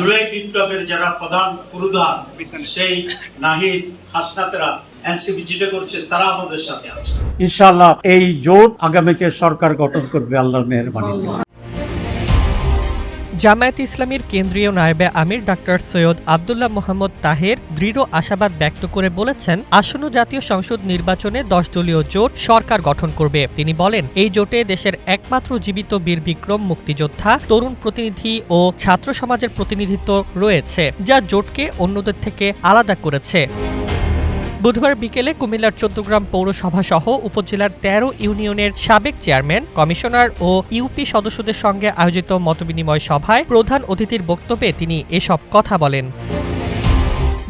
জুলাই বিপ্লবের যারা প্রধান পুরুধান সেই নাহিদ হাসনাতেরা এনসিপি যেটা করছে তারা আমাদের সাথে আছে। ইনশাআল্লাহ এই জোট আগামীতে সরকার গঠন করবে আল্লাহর মেহরবানি। জামায়াত ইসলামীর কেন্দ্রীয় নায়েবে আমির ডাক্তার সৈয়দ আবদুল্লাহ মোহাম্মদ তাহের দৃঢ় আশাবাদ ব্যক্ত করে বলেছেন, আসন্ন জাতীয় সংসদ নির্বাচনে দশ দলীয় জোট সরকার গঠন করবে। তিনি বলেন, এই জোটে দেশের একমাত্র জীবিত বীর বিক্রম মুক্তিযোদ্ধা, তরুণ প্রতিনিধি ও ছাত্র সমাজের প্রতিনিধিত্ব রয়েছে, যা জোটকে অন্যদের থেকে আলাদা করেছে। বুধবার বিকেলে কুমিল্লার চৌদ্দগ্রাম পৌরসভা সহ উপজেলার তেরো ইউনিয়নের সাবেক চেয়ারম্যান, কমিশনার ও ইউপি সদস্যদের সঙ্গে আয়োজিত মতবিনিময় সভায় প্রধান অতিথির বক্তব্যে তিনি এসব কথা বলেন।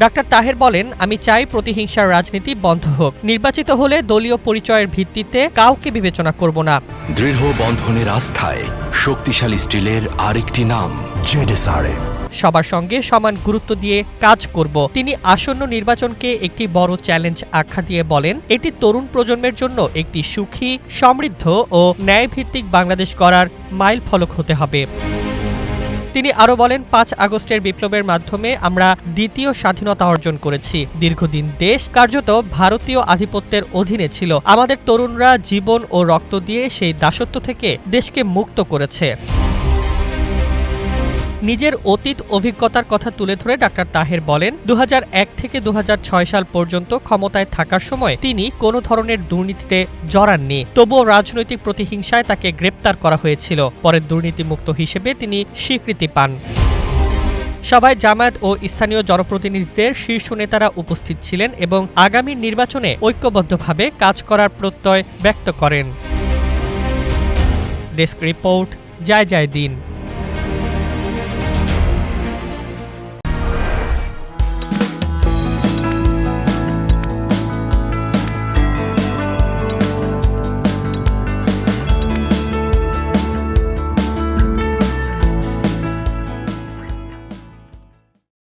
ডাক্তার তাহের বলেন, আমি চাই প্রতিহিংসার রাজনীতি বন্ধ হোক। নির্বাচিত হলে দলীয় পরিচয়ের ভিত্তিতে কাউকে বিবেচনা করব না। দৃঢ় বন্ধনের আস্থায় শক্তিশালী স্টিলের আরেকটি নাম, জেডেসআরএম। সবার সঙ্গে সমান গুরুত্ব দিয়ে কাজ করব। তিনি আসন্ন নির্বাচনকে একটি বড় চ্যালেঞ্জ আখ্যা দিয়ে বলেন, এটি তরুণ প্রজন্মের জন্য একটি সুখী, সমৃদ্ধ ও ন্যায়ভিত্তিক বাংলাদেশ গড়ার মাইল ফলক হতে হবে। তিনি আরও বলেন, পাঁচ আগস্টের বিপ্লবের মাধ্যমে আমরা দ্বিতীয় স্বাধীনতা অর্জন করেছি। দীর্ঘদিন দেশ কার্যত ভারতীয় আধিপত্যের অধীনে ছিল। আমাদের তরুণরা জীবন ও রক্ত দিয়ে সেই দাসত্ব থেকে দেশকে মুক্ত করেছে। নিজের অতীত অভিজ্ঞতার কথা তুলে ধরে ডাক্তার তাহের বলেন দু হাজার এক থেকে দু হাজার ছয় সাল পর্যন্ত ক্ষমতায় থাকার সময় তিনি কোনো ধরনের দুর্নীতিতে জড়াননি। তবুও রাজনৈতিক প্রতিহিংসায় তাকে গ্রেপ্তার করা হয়েছিল। পরে দুর্নীতিমুক্ত হিসেবে তিনি স্বীকৃতি পান। সভায় জামায়াত ও স্থানীয় জনপ্রতিনিধিদের শীর্ষ নেতারা উপস্থিত ছিলেন এবং আগামী নির্বাচনে ঐক্যবদ্ধভাবে কাজ করার প্রত্যয় ব্যক্ত করেন। ডেস্ক রিপোর্ট, জয় জয় দিন।